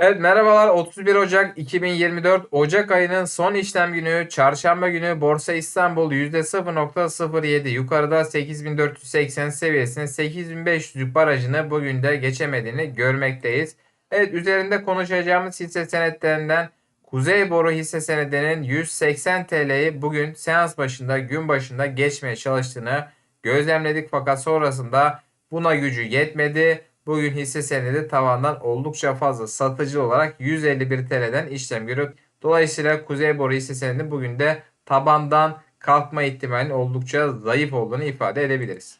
Evet merhabalar 31 Ocak 2024 Ocak ayının son işlem günü çarşamba günü Borsa İstanbul %0.07 yukarıda 8480 seviyesine 8500 barajını bugün de geçemediğini görmekteyiz. Evet üzerinde konuşacağımız hisse senetlerinden Kuzey Boru hisse senedinin 180 TL'yi bugün seans başında gün başında geçmeye çalıştığını gözlemledik fakat sonrasında buna gücü yetmedi. Bugün hisse senedi tavandan oldukça fazla satıcı olarak 151 TL'den işlem görüyor. Dolayısıyla Kuzey Boru hisse senedi bugün de tabandan kalkma ihtimalinin oldukça zayıf olduğunu ifade edebiliriz.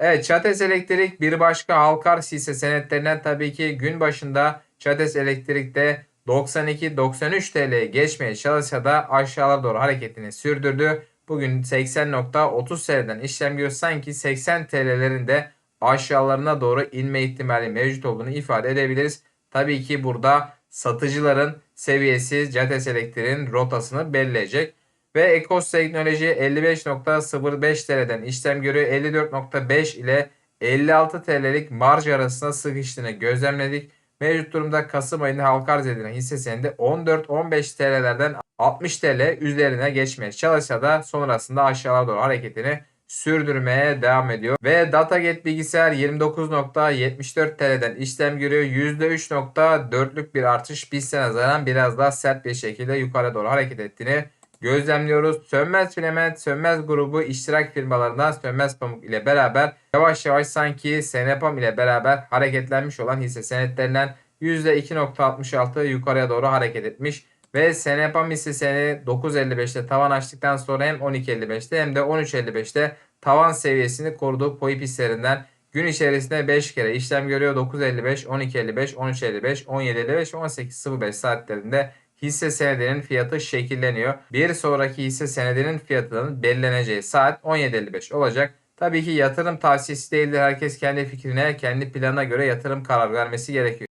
Evet Çates Elektrik bir başka Halkar hisse senetlerinden tabii ki gün başında Çates Elektrik'te 92-93 TL'ye geçmeye çalışsa da aşağılara doğru hareketini sürdürdü. Bugün 80.30 TL'den işlem görüyor. Sanki 80 TL'lerin de aşağılarına doğru inme ihtimali mevcut olduğunu ifade edebiliriz. Tabii ki burada satıcıların seviyesi Cates Elektrik'in rotasını belirleyecek. Ve Ekos Teknoloji 55.05 TL'den işlem görüyor. 54.5 ile 56 TL'lik marj arasında sıkıştığını gözlemledik. Mevcut durumda Kasım ayında halka arz edilen hisse senedi 14-15 TL'lerden 60 TL üzerine geçmeye çalışsa da sonrasında aşağıya doğru hareketini sürdürmeye devam ediyor. Ve DataGet bilgisayar 29.74 TL'den işlem görüyor. %3.4'lük bir artış BIST'e nazaran biraz daha sert bir şekilde yukarı doğru hareket ettiğini gözlemliyoruz. Sönmez Filament, Sönmez grubu iştirak firmalarından Sönmez Pamuk ile beraber yavaş yavaş sanki Senepam ile beraber hareketlenmiş olan hisse senetlerinden %2.66 yukarıya doğru hareket etmiş. Ve Senepam hissesini 9.55'te tavan açtıktan sonra hem 12.55'te hem de 13.55'te tavan seviyesini koruduğu POIP hisselerinden gün içerisinde 5 kere işlem görüyor. 9.55, 12.55, 13.55, 17.55, 18.05 saatlerinde hisse senedinin fiyatı şekilleniyor. Bir sonraki hisse senedinin fiyatının belirleneceği saat 17.55 olacak. Tabii ki yatırım tavsiyesi değildir. Herkes kendi fikrine, kendi planına göre yatırım kararı vermesi gerekiyor.